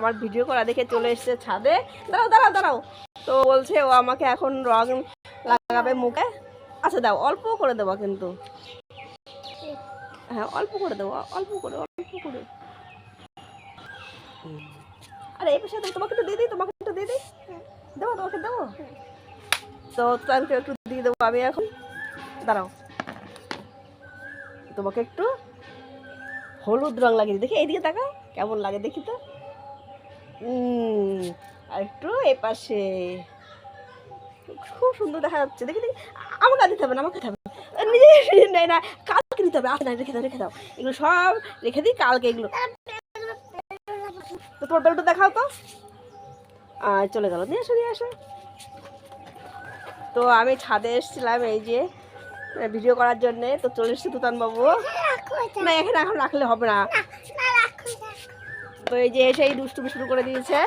আমার ভিডিও করা দেখে চলে এসেছে ছাদে। দাঁড়াও দাঁড়াও দাঁড়াও। তো বলছে ও আমাকে এখন রং লাগাবে মুখে। আচ্ছা দাও, অল্প করে দেবো কিন্তু। হ্যাঁ অল্প করে দেবো, অল্প করে অল্প করে। আরে, এই পাশে তোমাকে একটু দিয়ে দিই, তোমাকে একটু দিয়ে দিই। দেবো, তোমাকে দেবো? তো তাদেরকে একটু দিয়ে দেবো আমি এখন। দাঁড়াও। তোমাকে একটু হলুদ রং লাগিয়ে। দেখি, এইদিকে তাকাও, কেমন লাগে দেখি তো। আর একটু এ পাশে খুব সুন্দর দেখা যাচ্ছে। দেখি দেখি। আমাকে দিতে হবে না, আমাকে দিতে হবে। না। নিজে নিজে নেই না। কালকে দিতে হবে। আচ্ছা রেখে দাও রেখে দাও। এগুলো সব রেখে দিই কালকে এগুলো। তো তোমার বেলটা দেখাও তো। আর চলে গেল। নিয়ে আসো নিয়ে আসো তো আমি ছাদে এসেছিলাম এই যে ভিডিও করার জন্যে। তো চলে এসেছে তুতান বাবু না, এখানে এখন রাখলে হবে না। তো এই যে এসে এই দুষ্টুমি শুরু করে দিয়েছে।